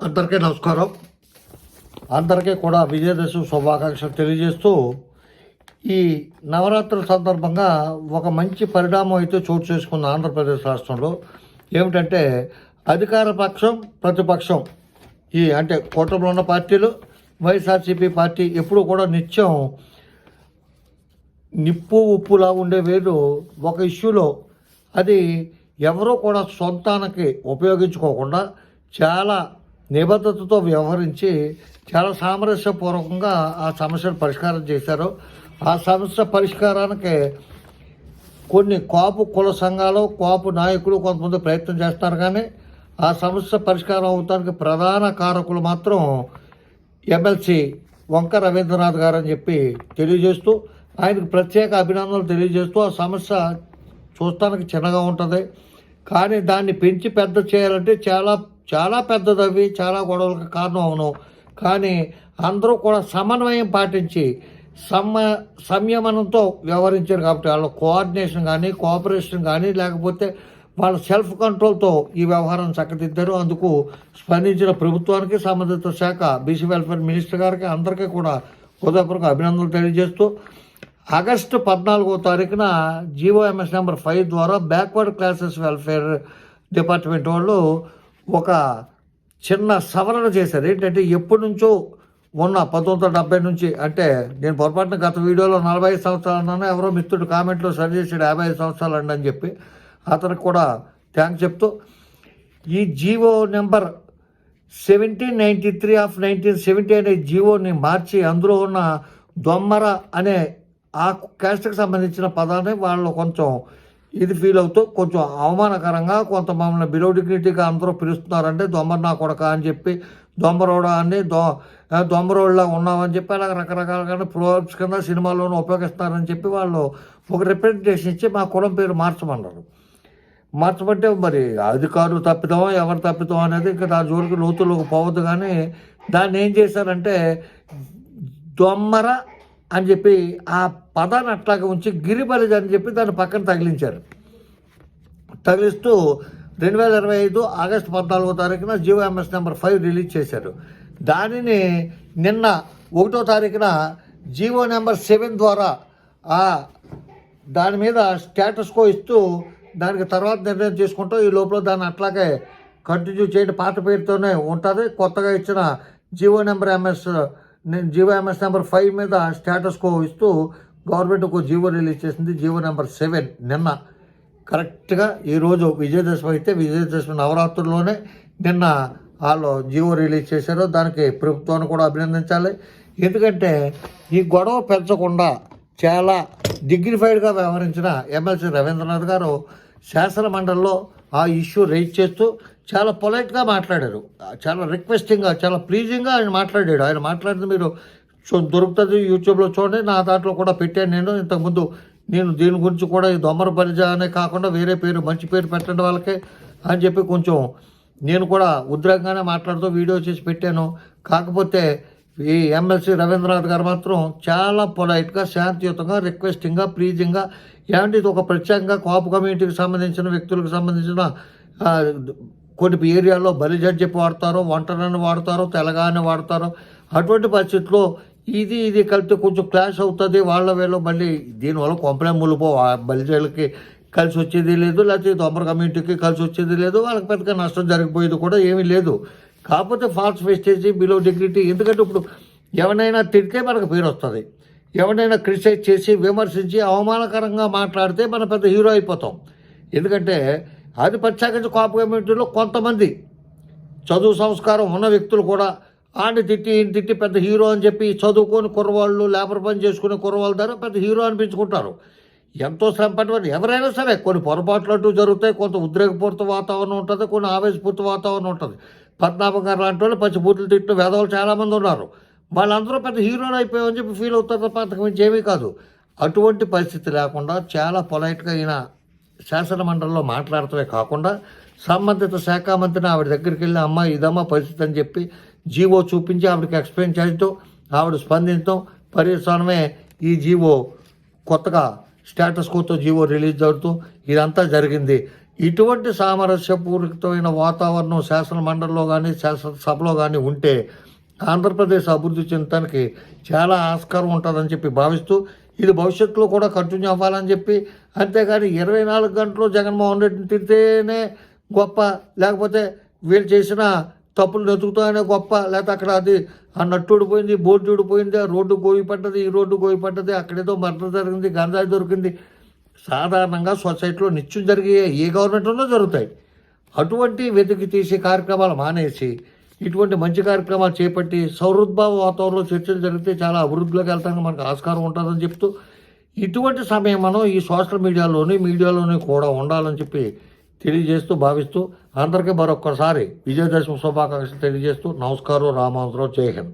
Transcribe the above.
అందరికీ నమస్కారం. అందరికీ కూడా విజయదశమి శుభాకాంక్షలు తెలియజేస్తూ ఈ నవరాత్రుల సందర్భంగా ఒక మంచి పరిణామం అయితే చోటు చేసుకుంది ఆంధ్రప్రదేశ్ రాష్ట్రంలో. ఏమిటంటే అధికార పక్షం ప్రతిపక్షం ఈ అంటే కూటమిలో ఉన్న పార్టీలు వైఎస్ఆర్సీపీ పార్టీ ఎప్పుడూ కూడా నిత్యం నిప్పు ఉప్పులా ఉండే వేరు ఒక ఇష్యూలో. అది ఎవరో కూడా సొంతానికి ఉపయోగించుకోకుండా చాలా నిబద్ధతతో వ్యవహరించి చాలా సామరస్యపూర్వకంగా ఆ సమస్యను పరిష్కారం చేశారు. ఆ సమస్య పరిష్కారానికి కొన్ని కాపు కుల సంఘాలు కాపు నాయకులు కొంతమంది ప్రయత్నం చేస్తారు కానీ ఆ సమస్య పరిష్కారం అవడానికి ప్రధాన కారకులు మాత్రం ఎమ్మెల్సీ వంక రవీంద్రనాథ్ గారు అని చెప్పి తెలియజేస్తూ ఆయనకు ప్రత్యేక అభినందనలు తెలియజేస్తూ ఆ సమస్య చూస్తానికి చిన్నగా ఉంటుంది. కానీ దాన్ని పెంచి పెద్ద చేయాలంటే చాలా చాలా పెద్దదవి చాలా గొడవలకు కారణం అవును. కానీ అందరూ కూడా సమన్వయం పాటించి సమ సంయమనంతో వ్యవహరించారు కాబట్టి వాళ్ళ కోఆర్డినేషన్ కానీ కోఆపరేషన్ కానీ లేకపోతే వాళ్ళ సెల్ఫ్ కంట్రోల్తో ఈ వ్యవహారం చక్కదిద్దారు. అందుకు స్పందించిన ప్రభుత్వానికి సంబంధిత శాఖ బీసీ వెల్ఫేర్ మినిస్టర్ గారికి అందరికీ కూడా హృదయపూర్వక అభినందనలు తెలియజేస్తూ ఆగస్టు పద్నాలుగో తారీఖున G O M S number five ద్వారా బ్యాక్వర్డ్ క్లాసెస్ వెల్ఫేర్ డిపార్ట్మెంట్ వాళ్ళు ఒక చిన్న సవరణ చేశారు. ఏంటంటే ఎప్పటి నుంచో ఉన్న పంతొమ్మిది వందల డెబ్బై నుంచి అంటే నేను పొరపాటున గత వీడియోలో నలభై ఐదు సంవత్సరాలు అన్నాను ఎవరో మిత్రుడు కామెంట్లో సరి చేశాడు యాభై ఐదు సంవత్సరాలు అండి అని చెప్పి అతనికి కూడా థ్యాంక్స్ చెప్తూ ఈ G O number seventeen ninety three of nineteen seventy అనే జీవోని మార్చి అందులో ఉన్న దొమ్మర అనే ఆ క్యాస్ట్కి సంబంధించిన పదాన్ని వాళ్ళు కొంచెం ఇది ఫీల్ అవుతూ కొంచెం అవమానకరంగా కొంత మమ్మల్ని బిలో డిగ్నిటీగా అందరూ పిలుస్తున్నారంటే దొమ్మర నా కొడక అని చెప్పి దొమ్మరోడ అని దొ దొమ్మరోళ్ళ ఉన్నామని చెప్పి అలా రకరకాలుగా ప్రోగ్రామ్స్ కింద సినిమాల్లోనూ ఉపయోగిస్తారని చెప్పి వాళ్ళు ఒక రిప్రజెంటేషన్ ఇచ్చి మా కులం పేరు మార్చమన్నారు. మార్చమంటే మరి అధికారులు తప్పిదామో ఎవరు తప్పిదాం అనేది ఇంకా దాని జోలికి లోతులోకి పోవద్దు కానీ దాన్ని ఏం చేశారంటే దొమ్మర అని చెప్పి ఆ పదాన్ని అట్లాగా ఉంచి గిరిబలిజ్ అని చెప్పి దాన్ని పక్కన తగిలించారు. తగిలిస్తూ రెండు వేల ఇరవై ఐదు ఆగస్టు పద్నాలుగో తారీఖున G O M S number five release చేశారు. దానిని నిన్న ఒకటో తారీఖున జియో నెంబర్ సెవెన్ ద్వారా ఆ దాని మీద స్టేటస్ కో ఇస్తూ దానికి తర్వాత నిర్ణయం తీసుకుంటూ ఈ లోపల దాన్ని అట్లాగే కంటిన్యూ చేయండి. పాత పేరుతోనే ఉంటుంది. కొత్తగా ఇచ్చిన G O number M S నేను G O M S number five మీద స్టేటస్ కో ఇస్తూ గవర్నమెంట్ ఒక జీవో రిలీజ్ చేసింది. జీవో నెంబర్ సెవెన్ నిన్న. కరెక్ట్గా ఈరోజు విజయదశమి అయితే విజయదశమి నవరాత్రుల్లోనే నిన్న వాళ్ళు జీవో రిలీజ్ చేశారు. దానికి ప్రభుత్వాన్ని కూడా అభినందించాలి. ఎందుకంటే ఈ గొడవ పెంచకుండా చాలా డిగ్నిఫైడ్గా వ్యవహరించిన ఎమ్మెల్సీ రవీంద్రనాథ్ గారు శాసన మండలిలో ఆ ఇష్యూ రైజ్ చేస్తూ చాలా పొలైట్గా మాట్లాడారు. చాలా రిక్వెస్టింగ్గా చాలా ప్లీజింగ్గా ఆయన మాట్లాడాడు. ఆయన మాట్లాడింది మీరు చూ దొరుకుతుంది యూట్యూబ్లో చూడండి. నా దాంట్లో కూడా పెట్టాను నేను. ఇంతకుముందు నేను దీని గురించి కూడా ఈ దొమ్మర పరిజ అనే కాకుండా వేరే పేరు మంచి పేరు పెట్టండి వాళ్ళకే అని చెప్పి కొంచెం నేను కూడా ఉద్రంగానే మాట్లాడుతూ వీడియో చేసి పెట్టాను. కాకపోతే ఈ ఎమ్మెల్సీ రవీంద్రనాథ్ గారు మాత్రం చాలా పొలైట్గా శాంతియుతంగా రిక్వెస్టింగ్గా ప్లీజింగ్గా ఏమంటే ఇది ఒక ప్రత్యేకంగా కాపు కమ్యూనిటీకి సంబంధించిన వ్యక్తులకు సంబంధించిన కొన్ని ఏరియాల్లో బలిజ అని చెప్పి వాడతారు వంటనని వాడతారు తెలంగాణ వాడతారు అటువంటి పరిస్థితుల్లో ఇది ఇది కలిపితే కొంచెం క్లాష్ అవుతుంది వాళ్ళ వేళ మళ్ళీ దీనివల్ల కొంపలే ములిపో బలిజలకి కలిసి వచ్చేది లేదు లేకపోతే దొమ్మర కమ్యూనిటీకి కలిసి వచ్చేది లేదు వాళ్ళకి పెద్దగా నష్టం జరిగిపోయేది కూడా ఏమీ లేదు. కాకపోతే ఫాల్స్ వేస్టేజ్ బిలో డిగ్నిటీ ఎందుకంటే ఇప్పుడు ఎవరైనా తిడితే మనకు పేరు వస్తుంది. ఎవరైనా క్రిటిసైజ్ చేసి విమర్శించి అవమానకరంగా మాట్లాడితే మనం పెద్ద హీరో అయిపోతాం. ఎందుకంటే అది ప్రత్యేకించి కాపు కమ్యూనిటీలో కొంతమంది చదువు సంస్కారం ఉన్న వ్యక్తులు కూడా ఆడిని తిట్టి ఈయన తిట్టి పెద్ద హీరో అని చెప్పి చదువుకొని కుర్రవాళ్ళు లేబర్ పని చేసుకునే కుర్రవాళ్ళ ద్వారా పెద్ద హీరో అనిపించుకుంటారు. ఎంతో శ్రమపడి ఎవరైనా సరే కొన్ని పొరపాట్లు అంటూ జరుగుతాయి కొంత ఉద్రేకపూరిత వాతావరణం ఉంటుంది కొన్ని ఆవేశపూరిత వాతావరణం ఉంటుంది. పద్మనాభం గారు లాంటి వాళ్ళు పచ్చి బూట్లు తిట్టిన వేదవాళ్ళు చాలామంది ఉన్నారు. వాళ్ళందరూ పెద్ద హీరోలు అయిపోయామని చెప్పి ఫీల్ అవుతారు తప్ప అంతకు మించి ఏమీ కాదు. అటువంటి పరిస్థితి లేకుండా చాలా పొలైట్గా ఈయన శాసనమండలిలో మాట్లాడటమే కాకుండా సంబంధిత శాఖ మంత్రిని ఆవిడ దగ్గరికి వెళ్ళి అమ్మ ఇదమ్మా పరిస్థితి అని చెప్పి జీవో చూపించి ఆవిడకి ఎక్స్ప్లెయిన్ చేయటం ఆవిడ స్పందించడం పర్యవసానమే ఈ జీవో కొత్తగా స్టేటస్ కోతో జీవో రిలీజ్ అవుతూ ఇదంతా జరిగింది. ఇటువంటి సామరస్యపూరితమైన వాతావరణం శాసన మండలిలో కానీ శాసనసభలో కానీ ఉంటే ఆంధ్రప్రదేశ్ అభివృద్ధి చెందడానికి చాలా ఆస్కారం ఉంటుందని చెప్పి భావిస్తూ ఇది భవిష్యత్తులో కూడా కంటిన్యూ అవ్వాలని చెప్పి అంతేగాని ఇరవై నాలుగు గంటలు జగన్మోహన్ రెడ్డిని తిడితేనే గొప్ప లేకపోతే వీళ్ళు చేసిన తప్పులు వెతుకుతానే గొప్ప లేకపోతే అక్కడ అది ఆ నట్టు ఊడిపోయింది బోర్డు ఊడిపోయింది ఆ రోడ్డు గోయి పడ్డది ఈ రోడ్డు గోయి పడ్డది అక్కడేదో మర్డర్ జరిగింది గంజాయి దొరికింది సాధారణంగా సొసైటీలో నిత్యం జరిగే ఏ గవర్నమెంట్లోనూ జరుగుతాయి. అటువంటి వెతికి తీసే కార్యక్రమాలు మానేసి ఇటువంటి మంచి కార్యక్రమాలు చేపట్టి సౌహృద్భావ వాతావరణంలో చర్చలు జరిగితే చాలా అభివృద్ధిలోకి వెళ్తానికి మనకు ఆస్కారం ఉంటుందని చెప్తూ ఇటువంటి సమయం మనం ఈ సోషల్ మీడియాలోని మీడియాలోని కూడా ఉండాలని చెప్పి తెలియజేస్తూ భావిస్తూ అందరికీ మరొక్కసారి విజయదశమి శుభాకాంక్షలు తెలియజేస్తూ నమస్కారం రామాంతరావు జై హింద్.